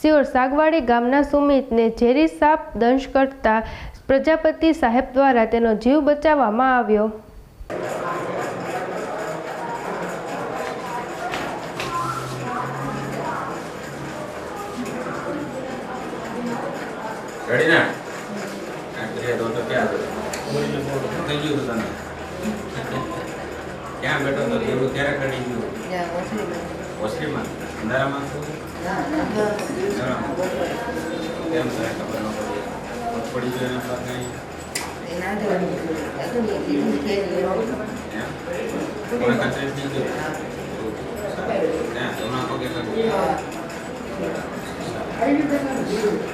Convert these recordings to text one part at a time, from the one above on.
સિયોર સાગવાડી ગામના સુમિતને ઝેરી સાપ દંશ કરતા પ્રજાપતિ સાહેબ દ્વારા તેનો જીવ બચાવવામાં આવ્યો. રેડી ને આ કરીએ તો તો ક્યાં થઈ ગયું તને? ક્યાં બેઠો તો એવું ક્યારે કરી ગયું? ઓસરીમાં. અંધારામાં કેમ થાય ખબર ન પડી પડી ગયો નહીં એમ જમણા પગે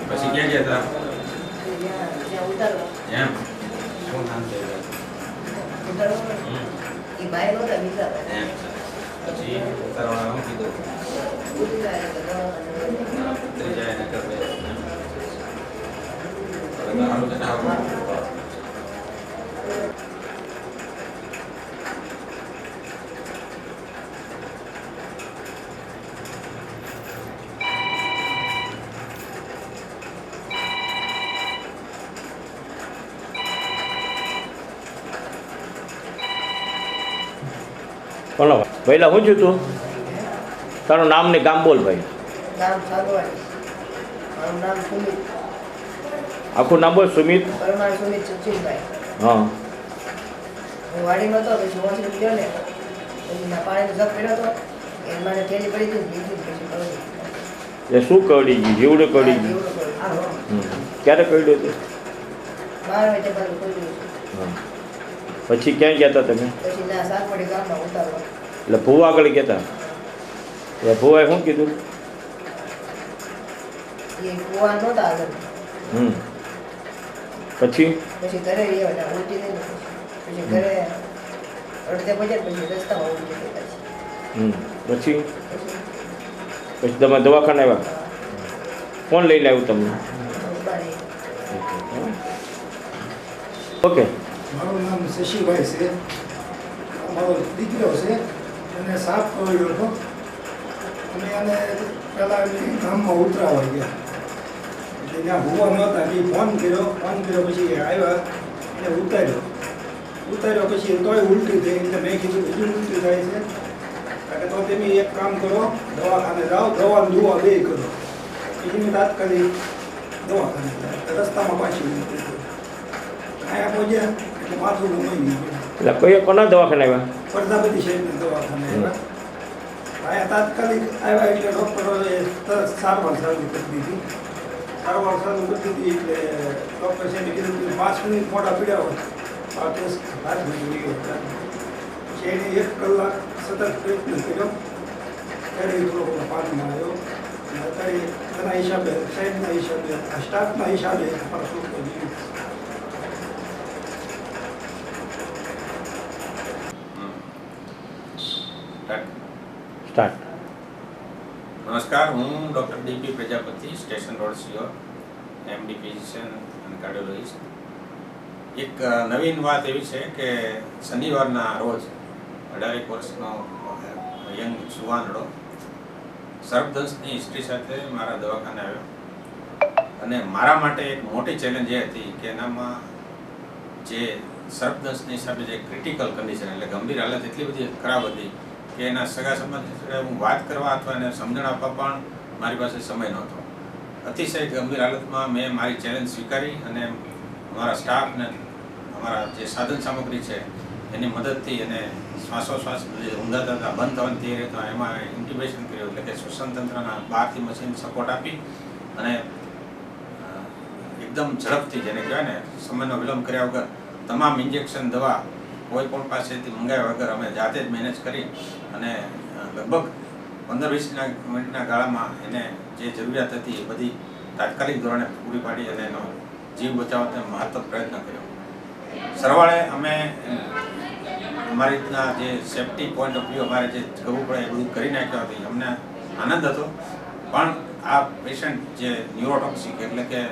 પછી ક્યાં ગયા એમ શું નામ છે એમ પછી ઉતારવાળા કીધું. બોલો પહેલા શું થયું તું? તારું નામ ને ગામ બોલ ભાઈ. મારું નામ સુમિત. આખું નામ બોલ સુમિત? પરમાર સુમિત સચિનભાઈ. હા. હું વાડીમાં હતો પછી ગયો ને. પછી પાણીનો જગ પડ્યો હતો. એ મને થેલી પડી હતી ને પછી એ શું કરડી ગયું? જીવડે કરડી ગયું? હમ. ક્યારે કરડ્યું હતું બાર વાગે પછી ક્યાં ગયા હતા તમે? પછી ના સાગવાડી ગામમાં ઉતારવા. એટલે ભૂવા આગળ ગયા હતા એટલે ભૂવાએ શું કીધું? એ કુવા નહોતા આગળ. હમ. પછી? પછી ઘરે હતા ઉલટી થઈ પછી. ઘરે અડધે બજે પછી રસ્તામાં ઉલટી થઈ પછી હમ. પછી? તમે દવાખાને આવ્યા? કોણ લઈને આવ્યું તમને? ઓકે. મારું નામ શશીભાઈ છે. મારો દીકરો છે. એને સાફ કર્યો હતો. અને એને પહેલાં ગામમાં ઉતરાવા ગયા. ત્યાં હોવા નહોતા એ ફોન કર્યો ફોન કર્યો પછી આવ્યા એને ઉતાર્યો. ઉતાર્યો પછી તોય ઉલટી થઈ એટલે મેં કીધું બીજું ઉલટી થાય છે. એટલે તો તમે એક કામ કરો દવાખાને જાઓ દવા દુવા બે કરો. પછી મેં તાત્કાલિક દવાખાને ગયા રસ્તામાં પાછી ઉલટી આયા પહોંચ્યા એટલે માથું ઘુમાઈ એટલે કઈ કોના દવાખાને આવ્યા? પ્રજાપતિ સાહેબને દવાખાને આવ્યા. આયા તાત્કાલિક આવ્યા એટલે ડૉક્ટરોએ તરત સારવાર ચાલુ કરી દીધી. સારવાર ચાલુ કરી દીધી એટલે ડૉક્ટર સાહેબે કીધું કે પાંચ મિનિટ મોટા પીડ્યા હોય તો આ કેસ હાથમાં જોઈ ગયો પછી એને એક કલાક સતત પ્રયત્ન કર્યો ત્યારે એ થોડો ઘણો પાકમાં આવ્યો અને અત્યારે એના હિસાબે સાહેબના હિસાબે આ સ્ટાફના હિસાબે અમારો છોકરો જીવ્યો હમ. સ્ટાર્ટ. સ્ટાર્ટ નમસ્કાર હું doctor DP Prajapati, station road Sihor MD physician અને કાર્ડિયોલોજિસ્ટ. એક નવીન વાત એવી છે કે શનિવારના રોજ અઢારેક વર્ષનો યંગ સુવાનડો સર્પદંશની હિસ્ટ્રી સાથે મારા દવાખાને આવ્યો. અને મારા માટે એક મોટી ચેલેન્જ એ હતી કે એનામાં જે સર્પદંશની હિસાબે જે ક્રિટિકલ કન્ડિશન એટલે ગંભીર હાલત એટલી બધી ખરાબ હતી કે એના સગા સંબંધી હું વાત કરવા અથવા એને સમજણ આપવા પણ મારી પાસે સમય નહોતો. અતિશય ગંભીર હાલતમાં મેં મારી ચેલેન્જ સ્વીકારી અને અમારા સ્ટાફને અમારા જે સાધન સામગ્રી છે, એની મદદથી એને શ્વાસોશ્વાસ જે ઊંઘાતા હતા, બંધ થવાની તૈયારી હતા, એમાં ઇન્ટિબેશન કર્યું એટલે કે શ્વસન તંત્રના બહારથી મશીન સપોર્ટ આપી અને એકદમ ઝડપથી જેને કહેવાય ને, સમયનો વિલંબ કર્યા વગર તમામ ઇન્જેક્શન દવા કોઈ પણ પાસેથી મંગાવ્યા વગર અમે જાતે જ મેનેજ કરી અને લગભગ પંદર વીસના મિનિટના ગાળામાં એને જે જરૂરિયાત હતી એ બધી તાત્કાલિક ધોરણે પૂરી પાડી અને એનો જીવ બચાવવા મહત્તમ પ્રયત્ન કર્યો. સરવાળે અમે અમારી રીતના જે સેફટી પોઈન્ટ ઓફ વ્યૂ અમારે જે કરવું પડે એ બધું કરી નાખ્યો હતી. અમને આનંદ હતો. પણ આ પેશન્ટ જે ન્યુરોટોક્સિક એટલે કે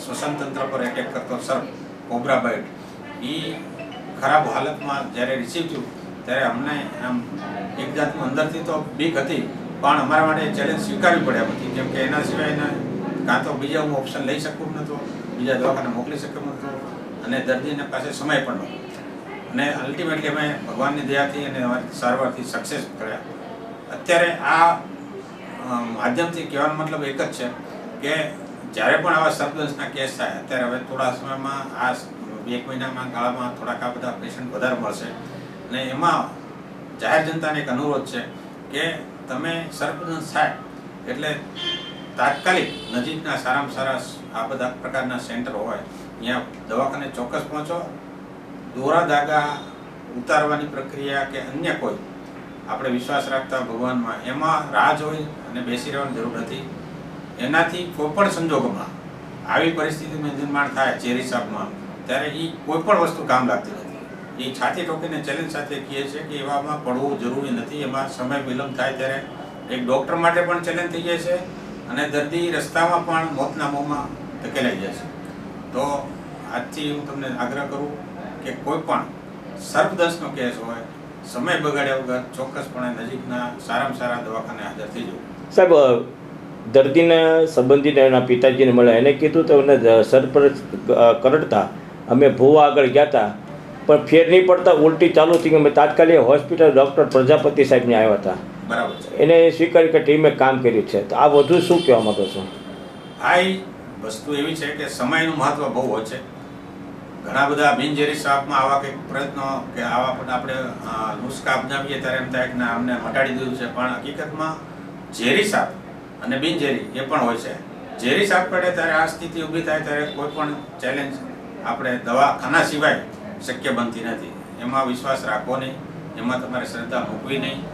શ્વસન તંત્ર પર એટેક કરતો સર કોબ્રા બાઇટ એ ખરાબ હાલતમાં જ્યારે રિસીવ થયું ત્યારે અમને આમ એક જાતનું અંદરથી તો બીક હતી, પણ અમારા માટે ચેલેન્જ સ્વીકારવી પડ્યા હતી કેમ કે એના સિવાયના કાં તો બીજા હું ઓપ્શન લઈ શકું નહોતો, બીજા દવાખાને મોકલી શકું નહોતો, અને દર્દીને પાસે સમય પણ નહોતો. અને અલ્ટિમેટલી અમે ભગવાનની દયાથી અને સારવારથી સક્સેસ કર્યા. અત્યારે આ માધ્યમથી કહેવાનો મતલબ એક જ છે કે જ્યારે પણ આવા સર્પદંશના કેસ થાય, અત્યારે હવે થોડા સમયમાં આ એક મહિનામાં ગાળામાં થોડાક આ બધા પેશન્ટ વધારે મળશે. અને એમાં જાહેર જનતાને એક અનુરોધ છે કે તમે સર્પદંશ સાહેબ, એટલે તાત્કાલિક નજીકના સારામાં સારા આ બધા પ્રકારના સેન્ટર હોય, ત્યાં દવાખાને ચોક્કસ પહોંચો. દોરા ધાગા ઉતારવાની પ્રક્રિયા કે અન્ય કોઈ, આપણે વિશ્વાસ રાખતા ભગવાનમાં, એમાં રાહ જોઈ અને બેસી રહેવાની જરૂર નથી. એનાથી કોઈ પણ સંજોગોમાં આવી પરિસ્થિતિનું નિર્માણ થાય ચેરી સાપમાં, ત્યારે એ કોઈ પણ વસ્તુ કામ લાગતી નથી. એ છાતી ટોકીને ચેલેન્જ સાથે કહે છે કે એવામાં પડવું જરૂરી નથી. એમાં સમય વિલંબ થાય ત્યારે એક ડૉક્ટર માટે પણ ચેલેન્જ થઈ જાય છે અને દર્દી રસ્તામાં પણ મોતના મોંમાં ધકેલાઈ જાય છે. તો આજથી હું તમને આગ્રહ કરું કે કોઈ પણ સર્પદંશનો કેસ હોય સમય બગાડ્યા વગર ચોક્કસપણે નજીકના સારામાં સારા દવાખાને હાજર થઈ જવું. સાહેબ દર્દીને સંબંધીને એના પિતાજીને મળ્યા. એને કીધું તો એને જ સર પર જ, અ, કરડતા. અમે ભૂવા આગળ ગયા હતા. પણ ફેર નહીં પડતા ઉલટી ચાલુ થઈ ગઈ. અમે તાત્કાલિક હોસ્પિટલ ડૉક્ટર પ્રજાપતિ સાહેબને આવ્યા હતા. એને સ્વીકાર્યું કે ટીમે કામ કર્યું છે. તો આ વધુ શું કહેવા માંગો છો? આ વસ્તુ એવી છે કે સમયનું મહત્વ બહુ હોય છે. ઘણા બધા બિનઝેરી સાપમાં આવા કંઈક પ્રયત્નો કે આવા પણ આપણે નુસ્ખા અપનાવીએ ત્યારે એમ થાય કે ના અમને મટાડી દીધું છે. પણ હકીકતમાં ઝેરી સાપ અને બિનઝેરી એ પણ હોય છે. ઝેરી સાપ પડે ત્યારે આ સ્થિતિ ઊભી થાય ત્યારે કોઈ પણ ચેલેન્જ આપણે દવાખાના સિવાય શક્ય બનતી નથી. એમાં વિશ્વાસ રાખો નહીં. એમાં તમારે શ્રદ્ધા મૂકવી નહીં.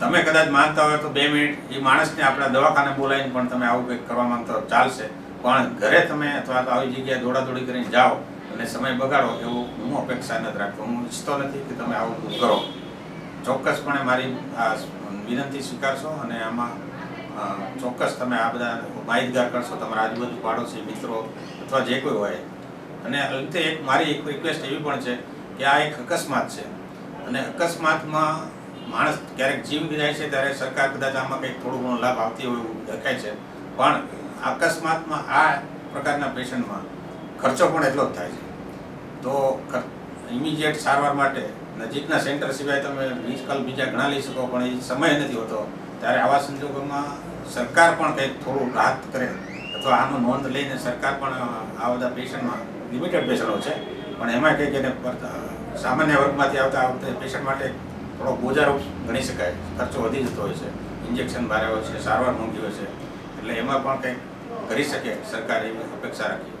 તમે કદાચ માનતા હોય તો બે મિનિટ એ માણસને આપણા દવાખાને બોલાવીને પણ તમે આવું કંઈક કરવા માંગતા ચાલશે. પણ ઘરે તમે અથવા તો આવી જગ્યાએ દોડાદોડી કરીને જાઓ અને સમય બગાડો એવું હું અપેક્ષા નથી રાખતો. હું ઈચ્છતો નથી કે તમે આવું કરો. ચોક્કસપણે મારી આ વિનંતી સ્વીકારશો અને આમાં ચોક્કસ તમે આ બધા માહિતગાર કરશો. તમારા આજુબાજુ પાડોશી મિત્રો અથવા જે કોઈ હોય અને અંતે એક મારી એક રિક્વેસ્ટ એવી પણ છે કે આ એક અકસ્માત છે. અને અકસ્માતમાં માણસ ક્યારેક જીવ જાય છે ત્યારે સરકાર કદાચ આમાં કંઈક થોડું ઘણો લાભ આપતી હોય એવું દેખાય છે. પણ અકસ્માતમાં આ પ્રકારના પેશન્ટમાં ખર્ચો પણ એટલો જ થાય છે. તો ઇમિડિયેટ સારવાર માટે નજીકના સેન્ટર સિવાય તમે વ્હીકલ બીજા ઘણા લઈ શકો, પણ એ સમય નથી હોતો. ત્યારે આવા સંજોગોમાં સરકાર પણ કંઈક થોડું રાહત કરે. અથવા આનો નોંધ લઈને સરકાર પણ આ બધા પેશન્ટમાં લિમિટેડ પેશન્ટો છે. પણ એમાં કંઈક એને સામાન્ય વર્ગમાંથી આવતા આવતા પેશન્ટ માટે થોડો બોજારૂપ ગણી શકાય. ખર્ચો વધી જતો હોય છે. ઇન્જેક્શન ભારે હોય છે, સારવાર મોંઘી હોય છે. એટલે એમાં પણ કંઈક કરી શકે સરકાર એવી અપેક્ષા રાખી.